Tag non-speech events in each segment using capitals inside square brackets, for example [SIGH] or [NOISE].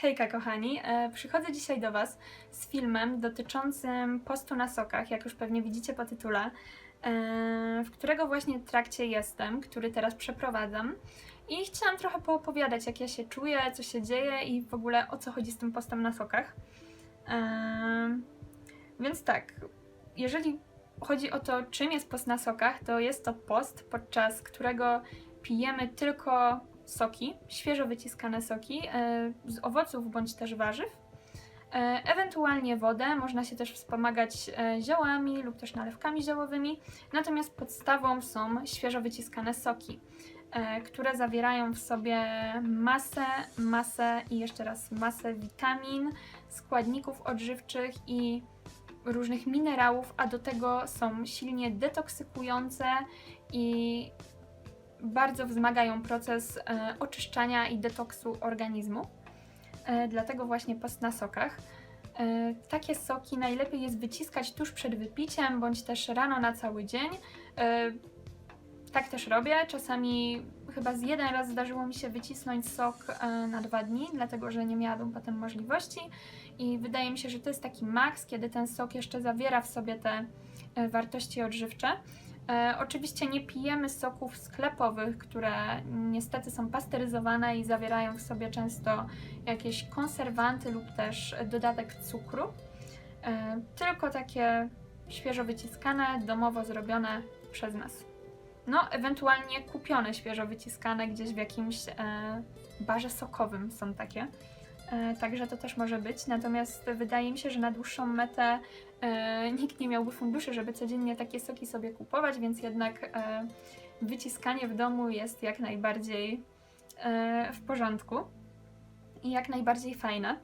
Hejka kochani, e, przychodzę dzisiaj do Was z filmem dotyczącym postu na sokach, jak już pewnie widzicie po tytule, e, w którego właśnie trakcie jestem, który teraz przeprowadzam. I chciałam trochę poopowiadać, jak ja się czuję, co się dzieje i w ogóle o co chodzi z tym postem na sokach. E, więc tak, jeżeli chodzi o to, czym jest post na sokach, to jest to post, podczas którego pijemy tylko soki, świeżo wyciskane soki e, z owoców bądź też warzyw. E, Ewentualnie wodę, można się też wspomagać e, ziołami lub też nalewkami ziołowymi. Natomiast podstawą są świeżo wyciskane soki, które zawierają w sobie masę, masę i jeszcze raz masę witamin, składników odżywczych i różnych minerałów, a do tego są silnie detoksykujące i bardzo wzmagają proces e, oczyszczania i detoksu organizmu. E, dlatego właśnie post na sokach. E, takie soki najlepiej jest wyciskać tuż przed wypiciem, bądź też rano na cały dzień. Tak też robię. Czasami chyba z jeden raz zdarzyło mi się wycisnąć sok na dwa dni, dlatego że nie miałabym potem możliwości. I wydaje mi się, że to jest taki maks, kiedy ten sok jeszcze zawiera w sobie te wartości odżywcze. E, oczywiście nie pijemy soków sklepowych, które niestety są pasteryzowane i zawierają w sobie często jakieś konserwanty lub też dodatek cukru. E, tylko takie świeżo wyciskane, domowo zrobione przez nas. No, ewentualnie kupione świeżo wyciskane gdzieś w jakimś e, barze sokowym są takie. E, także to też może być. Natomiast wydaje mi się, że na dłuższą metę e, nikt nie miałby funduszy, żeby codziennie takie soki sobie kupować, więc jednak e, wyciskanie w domu jest jak najbardziej w porządku i jak najbardziej fajne.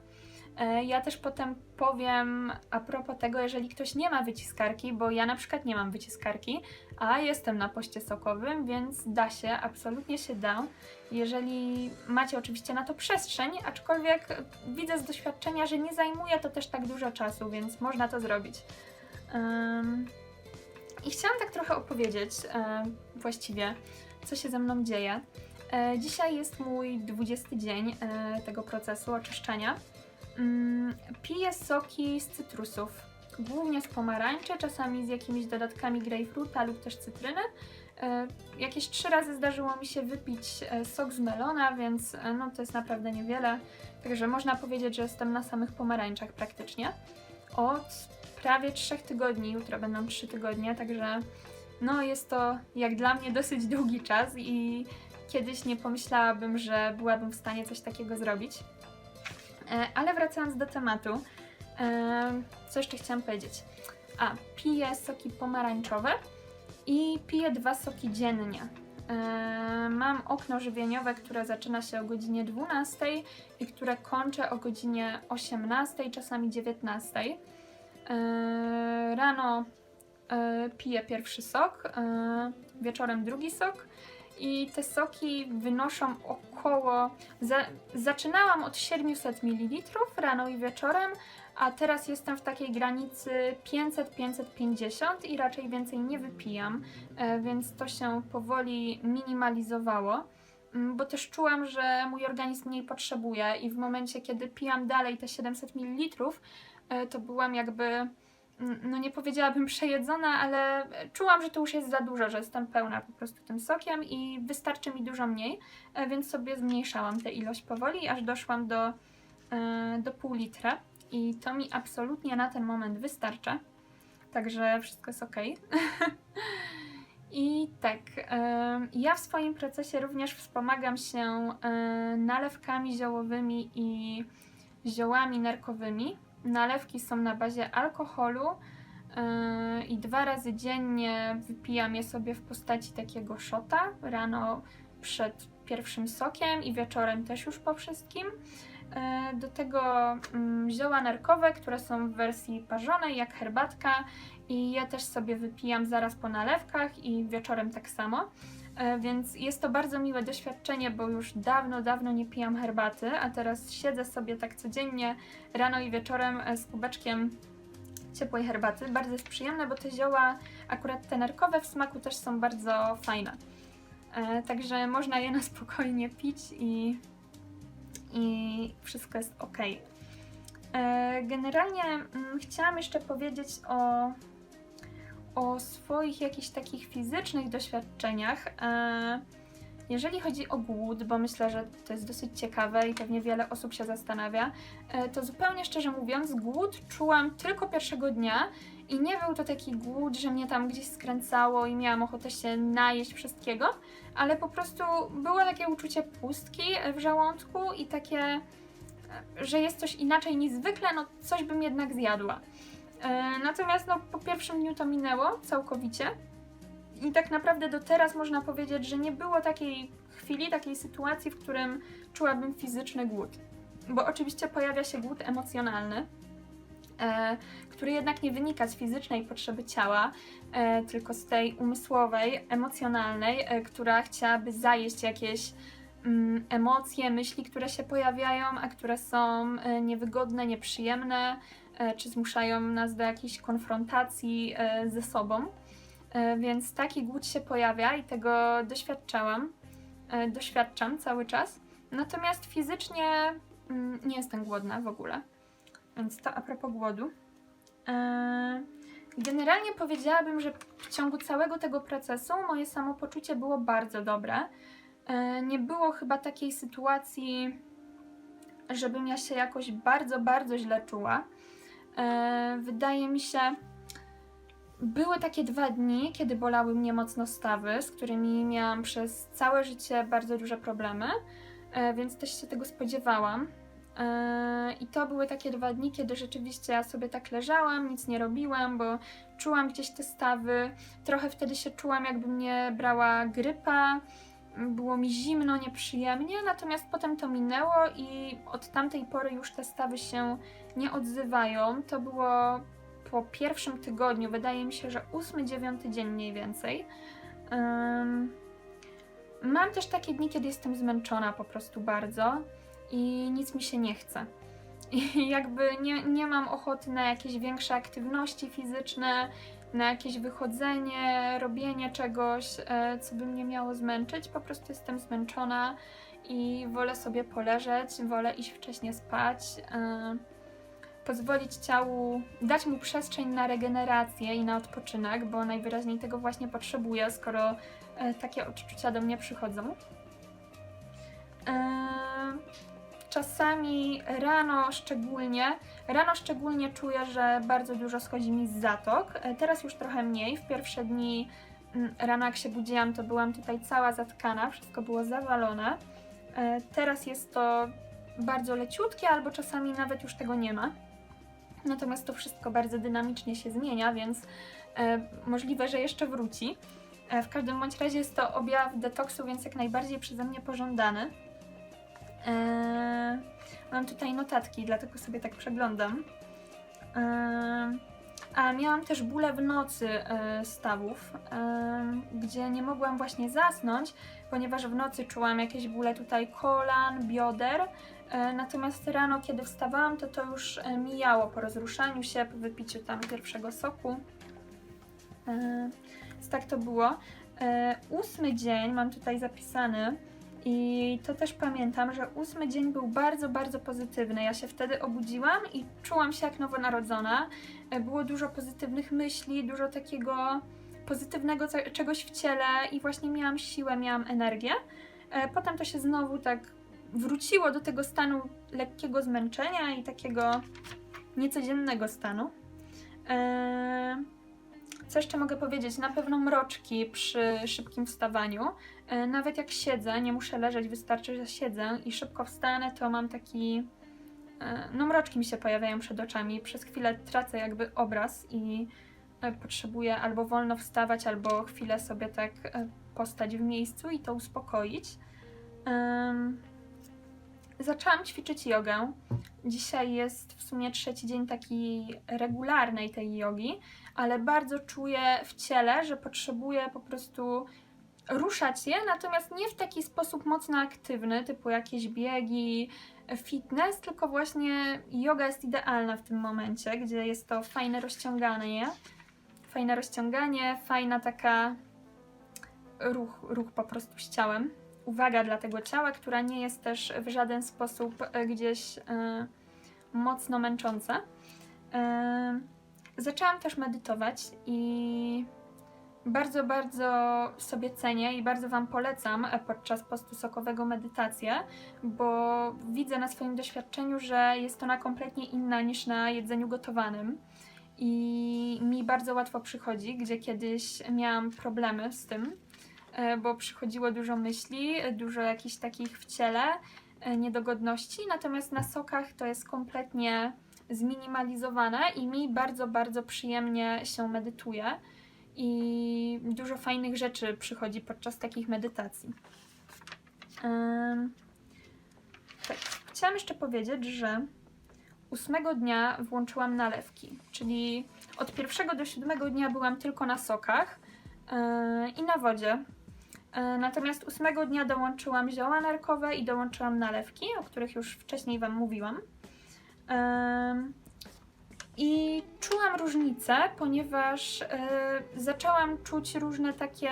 E, Ja też potem powiem a propos tego, jeżeli ktoś nie ma wyciskarki, bo ja na przykład nie mam wyciskarki, a jestem na poście sokowym, więc da się, absolutnie się da. Jeżeli macie oczywiście na to przestrzeń, aczkolwiek widzę z doświadczenia, że nie zajmuje to też tak dużo czasu, więc można to zrobić. I chciałam tak trochę opowiedzieć e, właściwie, co się ze mną dzieje. E, Dzisiaj jest mój 20 dzień tego procesu oczyszczania. Mm, Piję soki z cytrusów, głównie z pomarańczy, czasami z jakimiś dodatkami grejpfruta lub też cytryny. E, Jakieś trzy razy zdarzyło mi się wypić e, sok z melona, więc e, no, to jest naprawdę niewiele. Także można powiedzieć, że jestem na samych pomarańczach praktycznie. Od prawie trzech tygodni, jutro będą trzy tygodnie, także no jest to jak dla mnie dosyć długi czas i kiedyś nie pomyślałabym, że byłabym w stanie coś takiego zrobić. E, Ale wracając do tematu, e, co jeszcze chciałam powiedzieć? A, piję soki pomarańczowe i piję dwa soki dziennie. E, Mam okno żywieniowe, które zaczyna się o godzinie 12 i które kończę o godzinie 18, czasami 19. E, Rano piję pierwszy sok, wieczorem drugi sok i te soki wynoszą około. Za, zaczynałam od 700 ml rano i wieczorem, a teraz jestem w takiej granicy 500-550 i raczej więcej nie wypijam, e, więc to się powoli minimalizowało. Mm, Bo też czułam, że mój organizm mniej potrzebuje, i w momencie, kiedy pijam dalej te 700 ml, e, to byłam jakby no nie powiedziałabym przejedzona, ale czułam, że to już jest za dużo, że jestem pełna po prostu tym sokiem i wystarczy mi dużo mniej, e, więc sobie zmniejszałam tę ilość powoli, aż doszłam do, e, do pół litra i to mi absolutnie na ten moment wystarcza, także wszystko jest ok. [LAUGHS] I tak, e, ja w swoim procesie również wspomagam się nalewkami ziołowymi i ziołami nerkowymi. Nalewki są na bazie alkoholu yy, i dwa razy dziennie wypijam je sobie w postaci takiego szota. Rano przed pierwszym sokiem i wieczorem też już po wszystkim. Yy, Do tego mm, zioła nerkowe, które są w wersji parzonej, jak herbatka, i ja też sobie wypijam zaraz po nalewkach i wieczorem tak samo. E, Więc jest to bardzo miłe doświadczenie, bo już dawno, dawno nie pijam herbaty, a teraz siedzę sobie tak codziennie rano i wieczorem e, z kubeczkiem ciepłej herbaty. Bardzo jest przyjemne, bo te zioła, akurat te nerkowe w smaku też są bardzo fajne. E, Także można je na spokojnie pić i, i wszystko jest ok. Generalnie mm, chciałam jeszcze powiedzieć o, o swoich jakichś takich fizycznych doświadczeniach. E, Jeżeli chodzi o głód, bo myślę, że to jest dosyć ciekawe i pewnie wiele osób się zastanawia, e, to zupełnie szczerze mówiąc, głód czułam tylko pierwszego dnia i nie był to taki głód, że mnie tam gdzieś skręcało i miałam ochotę się najeść wszystkiego, ale po prostu było takie uczucie pustki w żołądku i takie, e, że jest coś inaczej niż zwykle, no coś bym jednak zjadła. E, Natomiast no, po pierwszym dniu to minęło całkowicie. I tak naprawdę do teraz można powiedzieć, że nie było takiej chwili, takiej sytuacji, w którym czułabym fizyczny głód. Bo oczywiście pojawia się głód emocjonalny, e, który jednak nie wynika z fizycznej potrzeby ciała, e, tylko z tej umysłowej, emocjonalnej, e, która chciałaby zajeść jakieś mm, emocje, myśli, które się pojawiają, a które są e, niewygodne, nieprzyjemne, czy zmuszają nas do jakiejś konfrontacji e, ze sobą. E, Więc taki głód się pojawia i tego doświadczałam. e, Doświadczam cały czas. Natomiast fizycznie mm, nie jestem głodna w ogóle. Więc to a propos głodu. E, Generalnie powiedziałabym, że w ciągu całego tego procesu moje samopoczucie było bardzo dobre. E, Nie było chyba takiej sytuacji, żebym ja się jakoś bardzo, bardzo źle czuła. E, Wydaje mi się, były takie dwa dni, kiedy bolały mnie mocno stawy, z którymi miałam przez całe życie bardzo duże problemy, e, więc też się tego spodziewałam. E, I to były takie dwa dni, kiedy rzeczywiście ja sobie tak leżałam, nic nie robiłam, bo czułam gdzieś te stawy. Trochę wtedy się czułam, jakby mnie brała grypa. Było mi zimno, nieprzyjemnie, natomiast potem to minęło i od tamtej pory już te stawy się nie odzywają. To było po pierwszym tygodniu, wydaje mi się, że ósmy, dziewiąty dzień mniej więcej. Ym, mam też takie dni, kiedy jestem zmęczona po prostu bardzo i nic mi się nie chce. I jakby nie, nie mam ochoty na jakieś większe aktywności fizyczne, na jakieś wychodzenie, robienie czegoś, e, co by mnie miało zmęczyć. Po prostu jestem zmęczona i wolę sobie poleżeć, wolę iść wcześniej spać. e, pozwolić ciału, dać mu przestrzeń na regenerację i na odpoczynek, bo najwyraźniej tego właśnie potrzebuję, skoro e, takie odczucia do mnie przychodzą. Czasami rano szczególnie, rano szczególnie czuję, że bardzo dużo schodzi mi z zatok. E, teraz już trochę mniej. W pierwsze dni mm, rano jak się budziłam, to byłam tutaj cała zatkana, wszystko było zawalone. E, teraz jest to bardzo leciutkie, albo czasami nawet już tego nie ma. Natomiast to wszystko bardzo dynamicznie się zmienia, więc e, możliwe, że jeszcze wróci. W każdym bądź razie jest to objaw detoksu, więc jak najbardziej przeze mnie pożądany. E, mam tutaj notatki, dlatego sobie tak przeglądam. E, a miałam też bóle w nocy e, stawów, e, gdzie nie mogłam właśnie zasnąć, ponieważ w nocy czułam jakieś bóle tutaj kolan, bioder. E, Natomiast rano, kiedy wstawałam, to to już e, mijało po rozruszaniu się, po wypiciu tam pierwszego soku. E, tak to było. E, Ósmy dzień mam tutaj zapisany i to też pamiętam, że ósmy dzień był bardzo, bardzo pozytywny. Ja się wtedy obudziłam i czułam się jak nowonarodzona. E, Było dużo pozytywnych myśli, dużo takiego pozytywnego czegoś w ciele i właśnie miałam siłę, miałam energię. E, Potem to się znowu tak wróciło do tego stanu lekkiego zmęczenia i takiego niecodziennego stanu. Eee, Co jeszcze mogę powiedzieć? Na pewno mroczki przy szybkim wstawaniu. E, Nawet jak siedzę, nie muszę leżeć, wystarczy, że siedzę i szybko wstanę, to mam taki. e, No, mroczki mi się pojawiają przed oczami. Przez chwilę tracę jakby obraz i e, potrzebuję albo wolno wstawać, albo chwilę sobie tak postać w miejscu i to uspokoić. Em, Zaczęłam ćwiczyć jogę. Dzisiaj jest w sumie trzeci dzień takiej regularnej tej jogi, ale bardzo czuję w ciele, że potrzebuję po prostu ruszać się, natomiast nie w taki sposób mocno aktywny, typu jakieś biegi, fitness, tylko właśnie yoga jest idealna w tym momencie, gdzie jest to fajne rozciąganie, fajne rozciąganie, fajna taka ruch, ruch po prostu z ciałem uwaga dla tego ciała, która nie jest też w żaden sposób e, gdzieś e, mocno męcząca. E, zaczęłam też medytować i bardzo, bardzo sobie cenię i bardzo Wam polecam podczas postu sokowego medytację, bo widzę na swoim doświadczeniu, że jest ona kompletnie inna niż na jedzeniu gotowanym. I mi bardzo łatwo przychodzi, gdzie kiedyś miałam problemy z tym, bo przychodziło dużo myśli, e, dużo jakichś takich w ciele e, niedogodności, natomiast na sokach to jest kompletnie zminimalizowane i mi bardzo, bardzo przyjemnie się medytuje i dużo fajnych rzeczy przychodzi podczas takich medytacji. Tak, chciałam jeszcze powiedzieć, że ósmego dnia włączyłam nalewki, czyli od pierwszego do siódmego dnia byłam tylko na sokach yy, i na wodzie. Yy, Natomiast ósmego dnia dołączyłam zioła nerkowe i dołączyłam nalewki, o których już wcześniej Wam mówiłam. I czułam różnicę, ponieważ yy, zaczęłam czuć różne takie.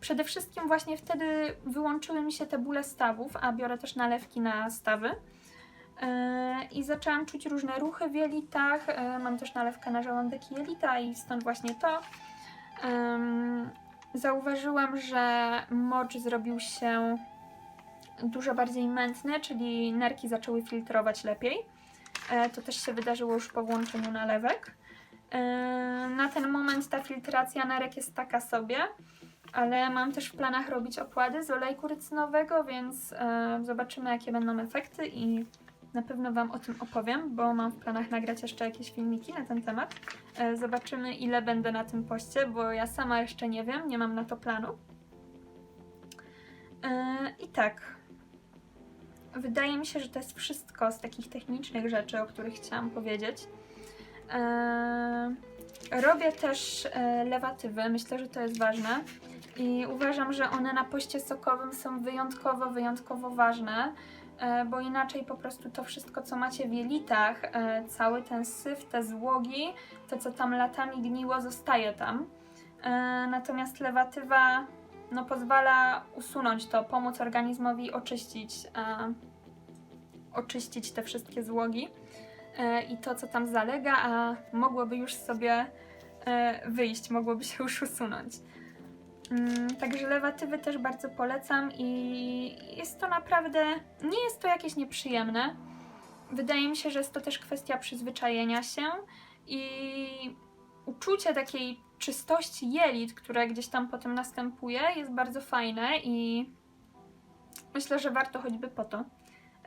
Przede wszystkim właśnie wtedy wyłączyły mi się te bóle stawów, a biorę też nalewki na stawy. Yy, I zaczęłam czuć różne ruchy w jelitach. Mam też nalewkę na żołądek i jelita i stąd właśnie to. Zauważyłam, że mocz zrobił się dużo bardziej mętny, czyli nerki zaczęły filtrować lepiej. E, To też się wydarzyło już po włączeniu nalewek. E, Na ten moment ta filtracja nerek jest taka sobie, ale mam też w planach robić opłady z olejku rycynowego, więc e, zobaczymy jakie będą efekty i na pewno Wam o tym opowiem, bo mam w planach nagrać jeszcze jakieś filmiki na ten temat. E, Zobaczymy ile będę na tym poście, bo ja sama jeszcze nie wiem, nie mam na to planu. E, I tak, wydaje mi się, że to jest wszystko z takich technicznych rzeczy, o których chciałam powiedzieć. Eee, robię też e, lewatywy, myślę, że to jest ważne. I uważam, że one na poście sokowym są wyjątkowo, wyjątkowo ważne, e, bo inaczej po prostu to wszystko, co macie w jelitach, e, cały ten syf, te złogi, to co tam latami gniło, zostaje tam. E, natomiast lewatywa no, pozwala usunąć to, pomóc organizmowi oczyścić, e, oczyścić te wszystkie złogi e, i to, co tam zalega, a mogłoby już sobie e, wyjść, mogłoby się już usunąć. Mm, Także lewatywy też bardzo polecam i jest to naprawdę, nie jest to jakieś nieprzyjemne. Wydaje mi się, że jest to też kwestia przyzwyczajenia się i uczucie takiej czystości jelit, które gdzieś tam potem następuje, jest bardzo fajne i myślę, że warto choćby po to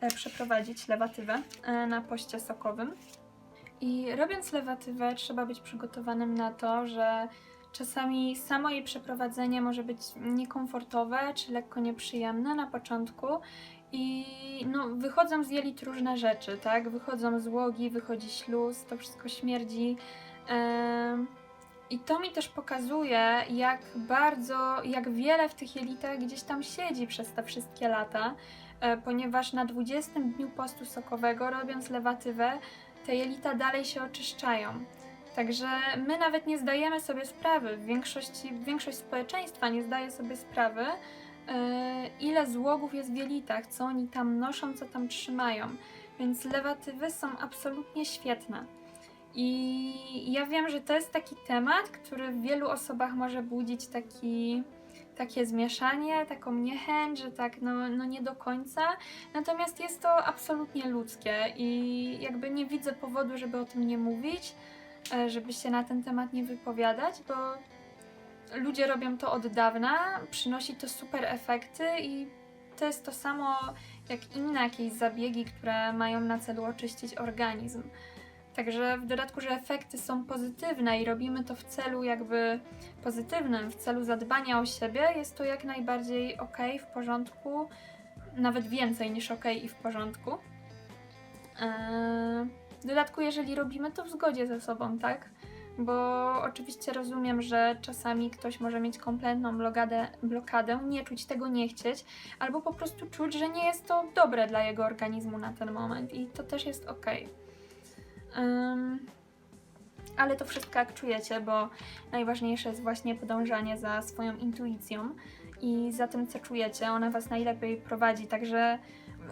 e, przeprowadzić lewatywę e, na poście sokowym. I robiąc lewatywę, trzeba być przygotowanym na to, że czasami samo jej przeprowadzenie może być niekomfortowe czy lekko nieprzyjemne na początku. I no, wychodzą z jelit różne rzeczy, tak? Wychodzą złogi, wychodzi śluz, to wszystko śmierdzi. I to mi też pokazuje, jak bardzo, jak wiele w tych jelitach gdzieś tam siedzi przez te wszystkie lata, e, ponieważ na 20 dniu postu sokowego, robiąc lewatywę, te jelita dalej się oczyszczają. Także my nawet nie zdajemy sobie sprawy, większości, większość społeczeństwa nie zdaje sobie sprawy, e, ile złogów jest w jelitach, co oni tam noszą, co tam trzymają. Więc lewatywy są absolutnie świetne. I ja wiem, że to jest taki temat, który w wielu osobach może budzić taki, takie zmieszanie, taką niechęć, że tak, no, no nie do końca. Natomiast jest to absolutnie ludzkie i jakby nie widzę powodu, żeby o tym nie mówić, żeby się na ten temat nie wypowiadać, bo ludzie robią to od dawna, przynosi to super efekty i to jest to samo jak inne jakieś zabiegi, które mają na celu oczyścić organizm. Także w dodatku, że efekty są pozytywne i robimy to w celu jakby pozytywnym, w celu zadbania o siebie, jest to jak najbardziej ok, w porządku, nawet więcej niż ok i w porządku. Eee, W dodatku, jeżeli robimy to w zgodzie ze sobą, tak? Bo oczywiście rozumiem, że czasami ktoś może mieć kompletną blokadę, blokadę, nie czuć tego, nie chcieć, albo po prostu czuć, że nie jest to dobre dla jego organizmu na ten moment i to też jest ok. Ym, ale to wszystko jak czujecie, bo najważniejsze jest właśnie podążanie za swoją intuicją i za tym, co czujecie. Ona Was najlepiej prowadzi, także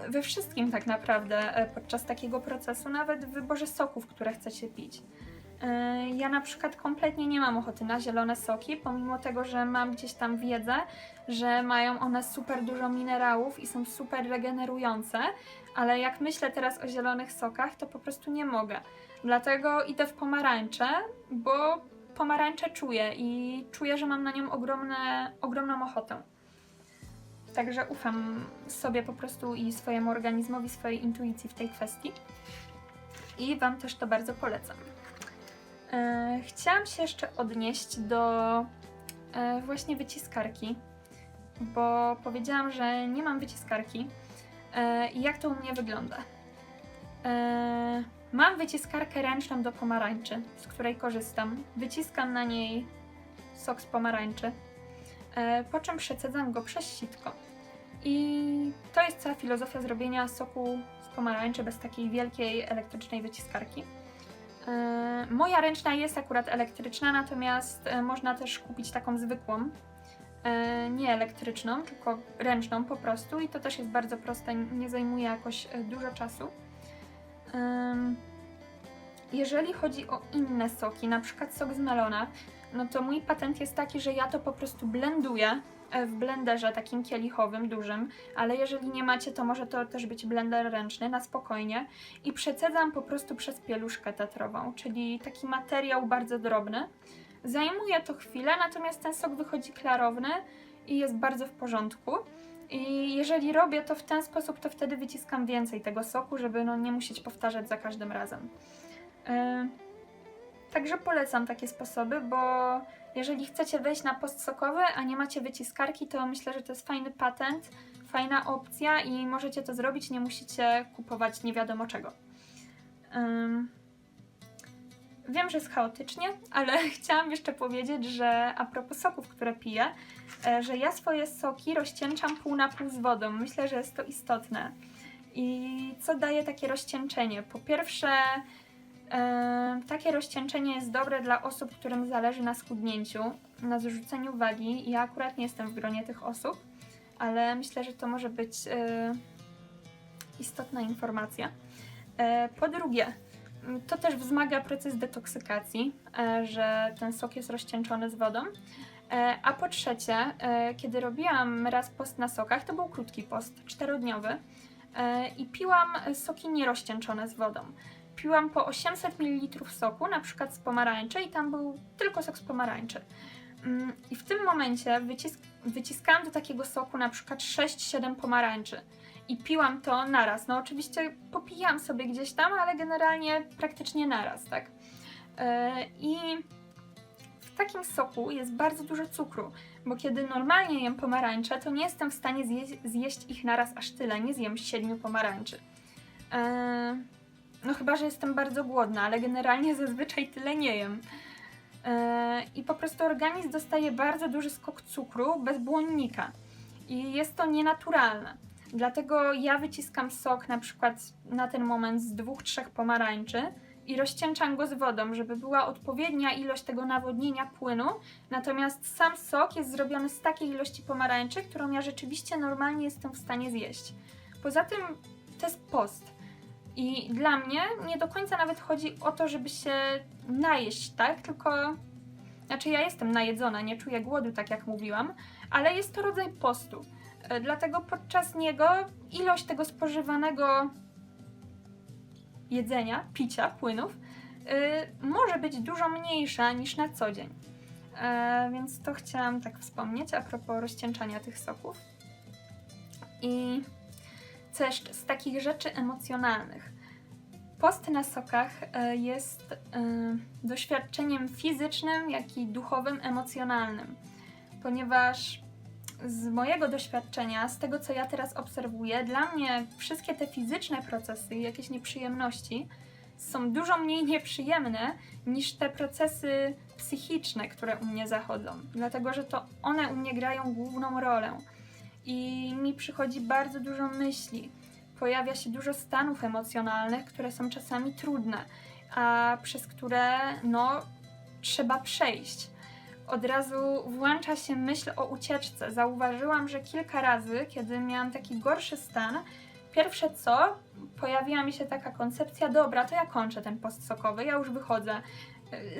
we wszystkim tak naprawdę e, podczas takiego procesu, nawet w wyborze soków, które chcecie pić. E, Ja na przykład kompletnie nie mam ochoty na zielone soki, pomimo tego, że mam gdzieś tam wiedzę, że mają one super dużo minerałów i są super regenerujące, ale jak myślę teraz o zielonych sokach, to po prostu nie mogę. Dlatego idę w pomarańcze, bo pomarańcze czuję i czuję, że mam na nią ogromne, ogromną ochotę. Także ufam sobie po prostu i swojemu organizmowi, swojej intuicji w tej kwestii. I Wam też to bardzo polecam. E, chciałam się jeszcze odnieść do e, właśnie wyciskarki, bo powiedziałam, że nie mam wyciskarki. E, jak to u mnie wygląda? E, mam wyciskarkę ręczną do pomarańczy, z której korzystam. Wyciskam na niej sok z pomarańczy, e, po czym przecedzam go przez sitko. I to jest cała filozofia zrobienia soku z pomarańczy bez takiej wielkiej elektrycznej wyciskarki. E, Moja ręczna jest akurat elektryczna, natomiast e, można też kupić taką zwykłą, e, nie elektryczną, tylko ręczną po prostu i to też jest bardzo proste, nie zajmuje jakoś dużo czasu. Jeżeli chodzi o inne soki, na przykład sok z melona, no to mój patent jest taki, że ja to po prostu blenduję w blenderze takim kielichowym, dużym, ale jeżeli nie macie, to może to też być blender ręczny na spokojnie i przecedzam po prostu przez pieluszkę tetrową, czyli taki materiał bardzo drobny. Zajmuje to chwilę, natomiast ten sok wychodzi klarowny i jest bardzo w porządku. I jeżeli robię to w ten sposób, to wtedy wyciskam więcej tego soku, żeby no, nie musieć powtarzać za każdym razem. Yy, Także polecam takie sposoby, bo jeżeli chcecie wejść na post sokowy, a nie macie wyciskarki, to myślę, że to jest fajny patent, fajna opcja i możecie to zrobić, nie musicie kupować nie wiadomo czego. Ym, Wiem, że jest chaotycznie, ale [LAUGHS] chciałam jeszcze powiedzieć, że a propos soków, które piję, e, że ja swoje soki rozcieńczam pół na pół z wodą. Myślę, że jest to istotne. I co daje takie rozcieńczenie? Po pierwsze, takie rozcieńczenie jest dobre dla osób, którym zależy na schudnięciu, na zrzuceniu wagi. Ja akurat nie jestem w gronie tych osób, ale myślę, że to może być e, istotna informacja. E, po drugie, to też wzmaga proces detoksykacji, e, że ten sok jest rozcieńczony z wodą. A po trzecie, kiedy robiłam raz post na sokach, to był krótki post, czterodniowy, i piłam soki nierozcieńczone z wodą. Piłam po 800 ml soku, na przykład z pomarańczy, i tam był tylko sok z pomarańczy. Mm, I w tym momencie wycisk wyciskałam do takiego soku na przykład 6-7 pomarańczy i piłam to naraz. No oczywiście popijam sobie gdzieś tam, ale generalnie praktycznie naraz, tak? E, I w takim soku jest bardzo dużo cukru, bo kiedy normalnie jem pomarańcze, to nie jestem w stanie zjeść, zjeść ich naraz aż tyle, nie zjem siedmiu pomarańczy. E, no chyba, że jestem bardzo głodna, ale generalnie [LAUGHS] zazwyczaj tyle nie jem. E, I po prostu organizm dostaje bardzo duży skok cukru bez błonnika. I jest to nienaturalne. Dlatego ja wyciskam sok na przykład na ten moment z dwóch, trzech pomarańczy i rozcieńczam go z wodą, żeby była odpowiednia ilość tego nawodnienia płynu. Natomiast sam sok jest zrobiony z takiej ilości pomarańczy, którą ja rzeczywiście normalnie jestem w stanie zjeść. Poza tym to jest post. I dla mnie nie do końca nawet chodzi o to, żeby się najeść, tak? Tylko. Znaczy, ja jestem najedzona, nie czuję głodu, tak jak mówiłam, ale jest to rodzaj postu. E, Dlatego podczas niego ilość tego spożywanego jedzenia, picia, płynów y, może być dużo mniejsza niż na co dzień. E, więc to chciałam tak wspomnieć a propos rozcieńczania tych soków. I jeszcze z takich rzeczy emocjonalnych? Post na sokach e, jest e, doświadczeniem fizycznym, jak i duchowym, emocjonalnym, ponieważ z mojego doświadczenia, z tego co ja teraz obserwuję, dla mnie wszystkie te fizyczne procesy, jakieś nieprzyjemności są dużo mniej nieprzyjemne niż te procesy psychiczne, które u mnie zachodzą, dlatego że to one u mnie grają główną rolę i mi przychodzi bardzo dużo myśli. Pojawia się dużo stanów emocjonalnych, które są czasami trudne, a przez które no, trzeba przejść. od razu włącza się myśl o ucieczce. Zauważyłam, że kilka razy, kiedy miałam taki gorszy stan, pierwsze co, pojawiła mi się taka koncepcja, dobra, to ja kończę ten post sokowy, ja już wychodzę.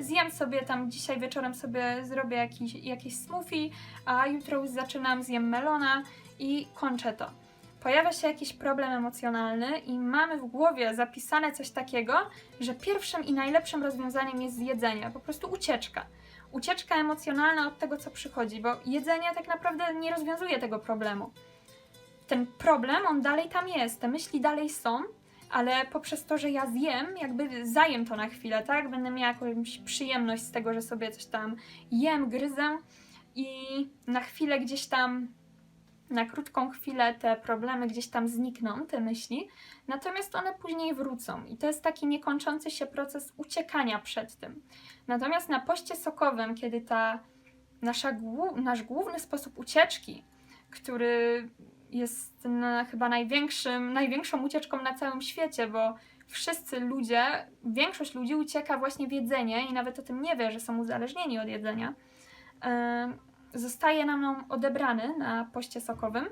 Zjem sobie tam dzisiaj wieczorem sobie zrobię jakiś, jakiś smoothie, a jutro już zaczynam, zjem melona i kończę to. Pojawia się jakiś problem emocjonalny i mamy w głowie zapisane coś takiego, że pierwszym i najlepszym rozwiązaniem jest jedzenie, po prostu ucieczka. Ucieczka emocjonalna od tego, co przychodzi, bo jedzenie tak naprawdę nie rozwiązuje tego problemu. Ten problem, on dalej tam jest, te myśli dalej są, ale poprzez to, że ja zjem, jakby zajem to na chwilę, tak? Będę miała jakąś przyjemność z tego, że sobie coś tam jem, gryzę i na chwilę gdzieś tam, na krótką chwilę te problemy gdzieś tam znikną, te myśli, natomiast one później wrócą i to jest taki niekończący się proces uciekania przed tym. Natomiast na poście sokowym, kiedy ta nasza, nasz główny sposób ucieczki, który jest na, chyba największym, największą ucieczką na całym świecie, bo wszyscy ludzie, większość ludzi ucieka właśnie w jedzenie i nawet o tym nie wie, że są uzależnieni od jedzenia. Zostaje nam odebrany na poście sokowym,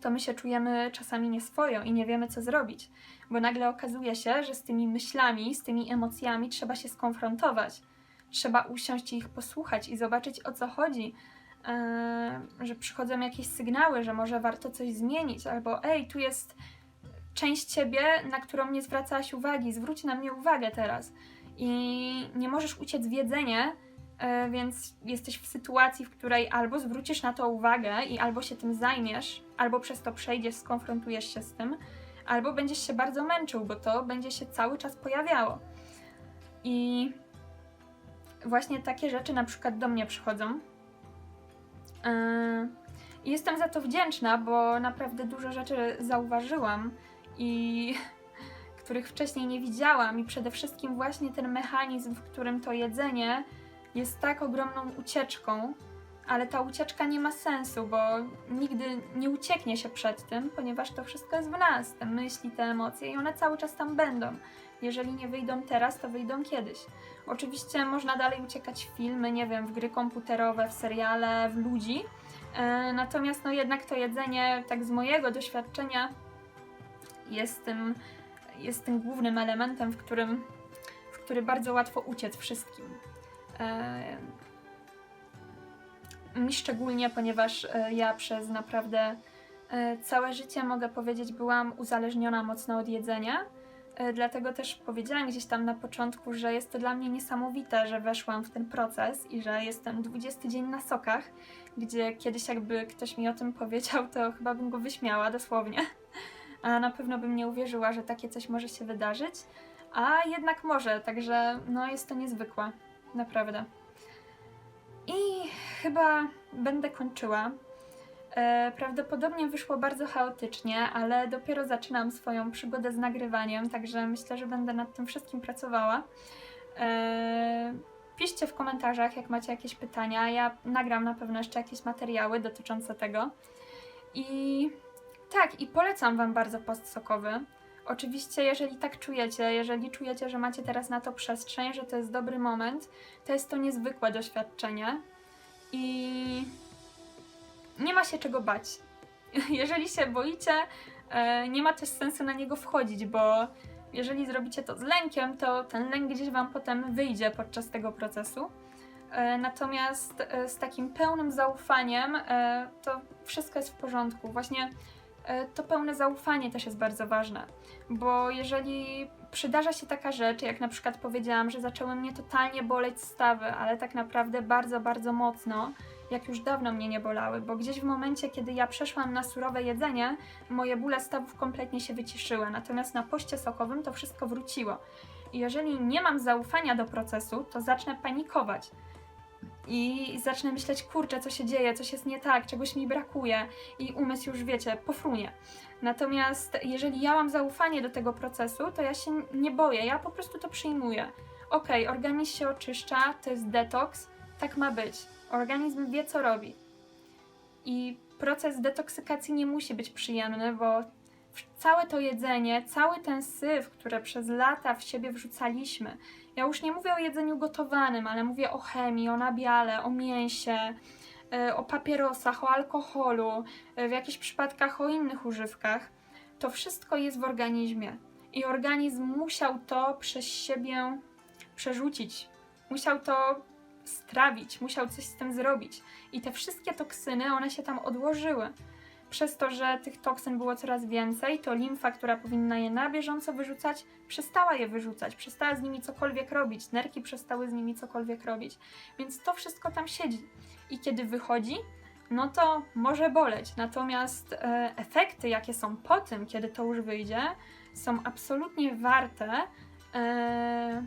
to my się czujemy czasami nieswojo i nie wiemy, co zrobić, bo nagle okazuje się, że z tymi myślami, z tymi emocjami trzeba się skonfrontować. Trzeba usiąść i ich posłuchać i zobaczyć, o co chodzi, że przychodzą jakieś sygnały, że może warto coś zmienić, albo ej, tu jest część ciebie, na którą nie zwracałaś uwagi, zwróć na mnie uwagę teraz. I nie możesz uciec w jedzenie, e, więc jesteś w sytuacji, w której albo zwrócisz na to uwagę i albo się tym zajmiesz, albo przez to przejdziesz, skonfrontujesz się z tym, albo będziesz się bardzo męczył, bo to będzie się cały czas pojawiało. I właśnie takie rzeczy na przykład do mnie przychodzą. Yy, jestem za to wdzięczna, bo naprawdę dużo rzeczy zauważyłam i [LAUGHS] których wcześniej nie widziałam, i przede wszystkim właśnie ten mechanizm, w którym to jedzenie jest tak ogromną ucieczką, ale ta ucieczka nie ma sensu, bo nigdy nie ucieknie się przed tym, ponieważ to wszystko jest w nas, te myśli, te emocje i one cały czas tam będą. Jeżeli nie wyjdą teraz, to wyjdą kiedyś. Oczywiście można dalej uciekać w filmy, nie wiem, w gry komputerowe, w seriale, w ludzi. E, natomiast no jednak to jedzenie, tak z mojego doświadczenia, jest tym, jest tym głównym elementem, w którym, w który bardzo łatwo uciec wszystkim. E, mi szczególnie, ponieważ e, ja przez naprawdę całe życie, mogę powiedzieć, byłam uzależniona mocno od jedzenia. E, Dlatego też powiedziałam gdzieś tam na początku, że jest to dla mnie niesamowite, że weszłam w ten proces i że jestem 20 dzień na sokach, gdzie kiedyś jakby ktoś mi o tym powiedział, to chyba bym go wyśmiała dosłownie. A na pewno bym nie uwierzyła, że takie coś może się wydarzyć. A jednak może, także no jest to niezwykłe. Naprawdę. I chyba będę kończyła. E, prawdopodobnie wyszło bardzo chaotycznie, ale dopiero zaczynam swoją przygodę z nagrywaniem, także myślę, że będę nad tym wszystkim pracowała. E, piszcie w komentarzach, jak macie jakieś pytania. Ja nagram na pewno jeszcze jakieś materiały dotyczące tego. I tak, i polecam Wam bardzo post sokowy. Oczywiście, jeżeli tak czujecie, jeżeli czujecie, że macie teraz na to przestrzeń, że to jest dobry moment, to jest to niezwykłe doświadczenie i nie ma się czego bać. [LAUGHS] Jeżeli się boicie, e, nie ma też sensu na niego wchodzić, bo jeżeli zrobicie to z lękiem, to ten lęk gdzieś Wam potem wyjdzie podczas tego procesu. E, Natomiast e, z takim pełnym zaufaniem to wszystko jest w porządku. Właśnie to pełne zaufanie też jest bardzo ważne, bo jeżeli przydarza się taka rzecz, jak na przykład powiedziałam, że zaczęły mnie totalnie boleć stawy, ale tak naprawdę bardzo, bardzo mocno, jak już dawno mnie nie bolały, bo gdzieś w momencie, kiedy ja przeszłam na surowe jedzenie, moje bóle stawów kompletnie się wyciszyły, natomiast na poście sokowym to wszystko wróciło. I jeżeli nie mam zaufania do procesu, to zacznę panikować. I zacznę myśleć, kurczę, co się dzieje, coś jest nie tak, czegoś mi brakuje i umysł już, wiecie, pofrunie. Natomiast jeżeli ja mam zaufanie do tego procesu, to ja się nie boję, ja po prostu to przyjmuję. Okej, organizm się oczyszcza, to jest detoks, tak ma być. Organizm wie, co robi. I proces detoksykacji nie musi być przyjemny, bo całe to jedzenie, cały ten syf, które przez lata w siebie wrzucaliśmy. Ja już nie mówię o jedzeniu gotowanym, ale mówię o chemii, o nabiale, o mięsie, y, o papierosach, o alkoholu, y, w jakichś przypadkach o innych używkach. To wszystko jest w organizmie i organizm musiał to przez siebie przerzucić, musiał to strawić, musiał coś z tym zrobić. I te wszystkie toksyny, one się tam odłożyły. Przez to, że tych toksyn było coraz więcej, to limfa, która powinna je na bieżąco wyrzucać, przestała je wyrzucać, przestała z nimi cokolwiek robić, nerki przestały z nimi cokolwiek robić. Więc to wszystko tam siedzi. I kiedy wychodzi, no to może boleć. Natomiast e, efekty, jakie są po tym, kiedy to już wyjdzie, są absolutnie warte e,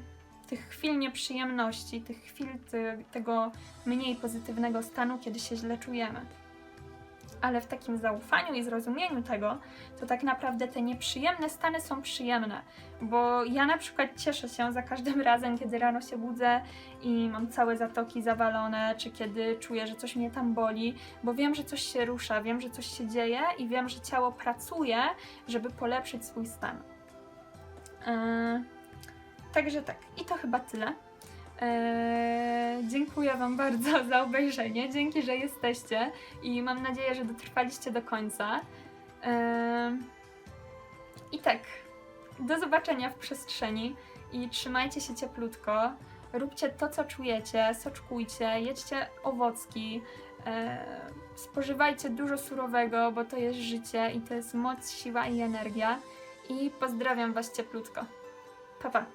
tych chwil nieprzyjemności, tych chwil tego mniej pozytywnego stanu, kiedy się źle czujemy. Ale w takim zaufaniu i zrozumieniu tego, to tak naprawdę te nieprzyjemne stany są przyjemne. Bo ja na przykład cieszę się za każdym [LAUGHS] razem, kiedy rano się budzę i mam całe zatoki zawalone, czy kiedy czuję, że coś mnie tam boli, bo wiem, że coś się rusza, wiem, że coś się dzieje i wiem, że ciało pracuje, żeby polepszyć swój stan. Yy, Także tak, i to chyba tyle. Eee, dziękuję Wam bardzo [LAUGHS] za obejrzenie. Dzięki, że jesteście i mam nadzieję, że dotrwaliście do końca. Eee, I tak, do zobaczenia w przestrzeni i trzymajcie się cieplutko. Róbcie to, co czujecie, soczkujcie, jedźcie owocki, eee, spożywajcie dużo surowego, bo to jest życie i to jest moc, siła i energia. I pozdrawiam Was cieplutko. Pa, pa.